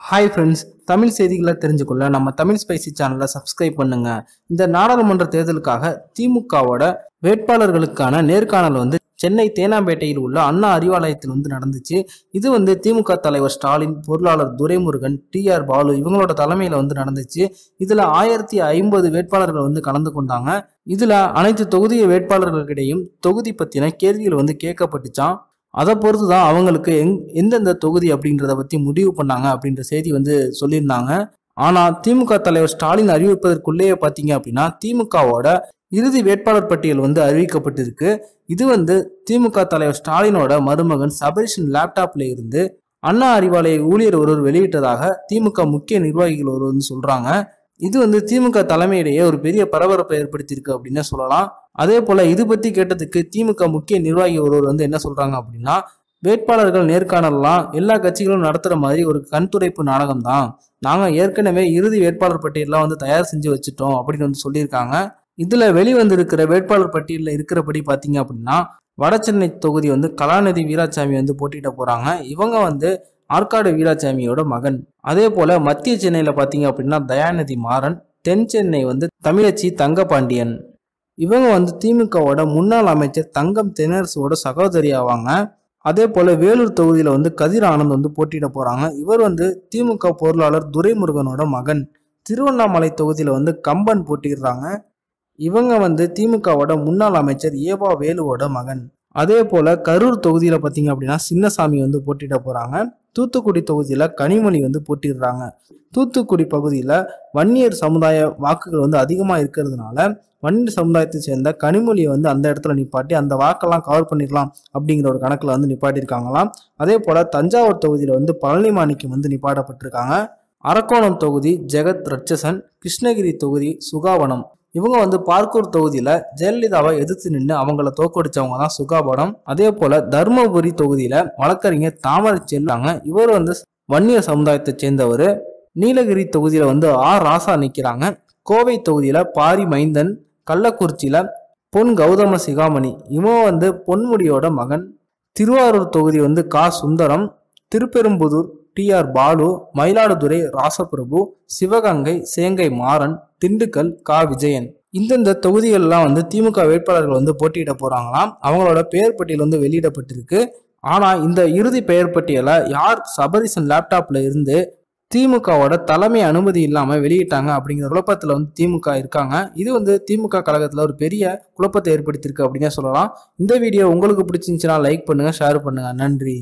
Hi friends Tamil செய்திகளை தெரிஞ்சுக்கொள்ள நம்ம Tamil spicy சேனலை சப்ஸ்கிரைப் பண்ணுங்க. இந்த நாடாளுமன்ற தேர்தலுக்காக திமுகவோட வேட்பாளர்களுக்கான நேர்காணல் வந்து சென்னை தேனாம்பேட்டையில் உள்ள அண்ணா அறிவாலயத்தில் வந்து நடந்துச்சு. இது வந்து திமுக தலைவர் ஸ்டாலின் பொருளாளர் துரைமுருகன் டி ஆர் பாலு இவங்களோட தலைமையில் வந்து நடந்துச்சு. இதில் ஆயிரத்தி ஐம்பது வேட்பாளர்கள் வந்து கலந்து கொண்டாங்க. இதில் அனைத்து தொகுதி வேட்பாளர்களுக்கிடையும் தொகுதி பற்றின கேள்விகள் வந்து கேட்கப்பட்டுச்சான் அதை பொறுத்து தான் அவங்களுக்கு எங் எந்தெந்த தொகுதி அப்படின்றத பற்றி முடிவு பண்ணாங்க அப்படின்ற செய்தி வந்து சொல்லியிருந்தாங்க. ஆனால் திமுக தலைவர் ஸ்டாலின் அறிவிப்பதற்குள்ளேயே பார்த்தீங்க அப்படின்னா திமுகவோட இறுதி வேட்பாளர் பட்டியல் வந்து அறிவிக்கப்பட்டிருக்கு. இது வந்து திமுக தலைவர் ஸ்டாலினோட மருமகன் சபரிஷன் லேப்டாப்ல இருந்து அண்ணா அறிவாலய ஊழியர் ஒருவர் வெளியிட்டதாக திமுக முக்கிய நிர்வாகிகள் ஒருவர் வந்து சொல்றாங்க. இது வந்து திமுக தலைமையிடையே ஒரு பெரிய பரபரப்பை ஏற்படுத்தியிருக்கு அப்படின்னு சொல்லலாம். அதே போல இது பத்தி கேட்டதுக்கு திமுக முக்கிய நிர்வாகி ஒருவர் வந்து என்ன சொல்றாங்க அப்படின்னா வேட்பாளர்கள் நேர்காணல்லாம் எல்லா கட்சிகளும் நடத்துகிற மாதிரி ஒரு கண்துடைப்பு நாடகம் தான் நாங்கள் ஏற்கனவே இறுதி வேட்பாளர் பட்டியலாம் வந்து தயார் செஞ்சு வச்சுட்டோம் அப்படின்னு வந்து சொல்லியிருக்காங்க. இதில் வெளிவந்திருக்கிற வேட்பாளர் பட்டியலில் இருக்கிறபடி பார்த்தீங்க அப்படின்னா வடசென்னை தொகுதி வந்து கலாநிதி வீராசாமி வந்து போட்டியிட போகிறாங்க இவங்க வந்து ஆற்காடு வீராசாமியோட மகன். அதே போல் மத்திய சென்னையில் பார்த்தீங்க அப்படின்னா தயாநிதி மாறன் தென் சென்னை வந்து தமிழச்சி தங்கபாண்டியன். இவங்க வந்து திமுகவோட முன்னாள் அமைச்சர் தங்கம் தென்னரசுவோட சகோதரி ஆவாங்க அதே போல வேலூர் தொகுதியில வந்து கதிர் ஆனந்த் வந்து போட்டியிட போறாங்க. இவர் வந்து திமுக பொருளாளர் துரைமுருகனோட மகன். திருவண்ணாமலை தொகுதியில வந்து கம்பன் போட்டிடுறாங்க இவங்க வந்து திமுகவோட முன்னாள் அமைச்சர் ஏவா வேலுவோட மகன். அதே போல கரூர் தொகுதியில பாத்தீங்க அப்படின்னா சின்னசாமி வந்து போட்டியிட போறாங்க. தூத்துக்குடி தொகுதியில் கனிமொழி வந்து போட்டிடுறாங்க தூத்துக்குடி பகுதியில் வன்னியர் சமுதாய வாக்குகள் வந்து அதிகமாக இருக்கிறதுனால வன்னியர் சமுதாயத்தை சேர்ந்த கனிமொழியை வந்து அந்த இடத்துல நிப்பாட்டி அந்த வாக்கெல்லாம் கவர் பண்ணிடலாம் அப்படிங்கிற ஒரு கணக்கில் வந்து நிப்பாட்டியிருக்காங்களாம். அதே போல் தஞ்சாவூர் தொகுதியில் வந்து பழனி மாணிக்கம் வந்து நிப்பாட்டப்பட்டிருக்காங்க. அரக்கோணம் தொகுதி ஜெகத் ரட்சசன் கிருஷ்ணகிரி தொகுதி சுகாவனம் இவங்க வந்து பார்க்கூர் தொகுதியில ஜெயலலிதாவை எதிர்த்து நின்று அவங்கள தோக்கடிச்சவங்க தான் சுகாபடம் அதே போல தருமபுரி தொகுதியில வழக்கறிஞர் தாமரை செல்லாங்க. இவர் வந்து வன்னிய சமுதாயத்தை சேர்ந்தவர். நீலகிரி தொகுதியில வந்து ஆர் ராசா நிக்கிறாங்க. கோவை தொகுதியில பாரி மைந்தன். கள்ளக்குறிச்சியில பொன் கௌதம சிகாமணி. இவன் வந்து பொன்முடியோட மகன். திருவாரூர் தொகுதி வந்து Ka. Sundaram. Sriperumbudur T R Baalu Mayiladuthurai Rajaprabhu Sivaganga Sengai Maran Dindigul Ka. Vijayan. இந்தந்த தொகுதிகள்லாம் வந்து திமுக வேட்பாளர்கள் வந்து போட்டியிட போறாங்களாம். அவங்களோட பெயர் பட்டியல் வந்து வெளியிடப்பட்டிருக்கு. ஆனா இந்த இறுதி பெயர் பட்டியலை யார் சபரிசன் லேப்டாப்ல இருந்து திமுகவோட தலைமை அனுமதி இல்லாமல் வெளியிட்டாங்க அப்படிங்கிற குழப்பத்தில் வந்து திமுக இருக்காங்க. இது வந்து திமுக கழகத்தில் ஒரு பெரிய குழப்பத்தை ஏற்படுத்தியிருக்கு அப்படின்னே சொல்லலாம். இந்த வீடியோ உங்களுக்கு பிடிச்சிருந்துச்சுன்னா லைக் பண்ணுங்கள் ஷேர் பண்ணுங்கள் நன்றி.